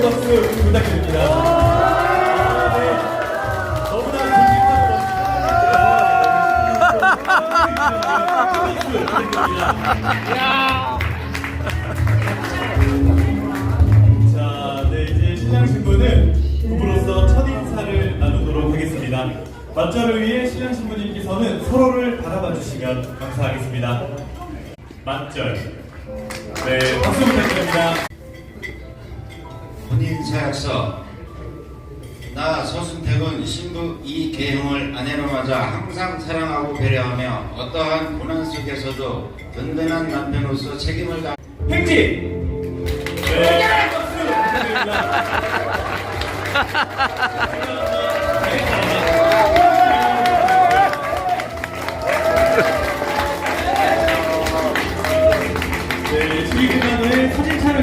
박수 부탁드립니다. 아, 네. 너무나 긴 자, 네, 이제 신랑 신부는 부부로서 첫 인사를 나누도록 하겠습니다. 맞절을 위해 신랑 신부님께서는 서로를 바라봐 주시면 감사하겠습니다. 맞절. 네, 박수 부탁드립니다. 혼인사약서 나 서순택은 신부 이계형을 아내로 맞아 항상 사랑하고 배려하며 어떠한 고난 속에서도 든든한 남편으로서 책임을 다 팽지! 네. 네, 지금 나는 사진 촬영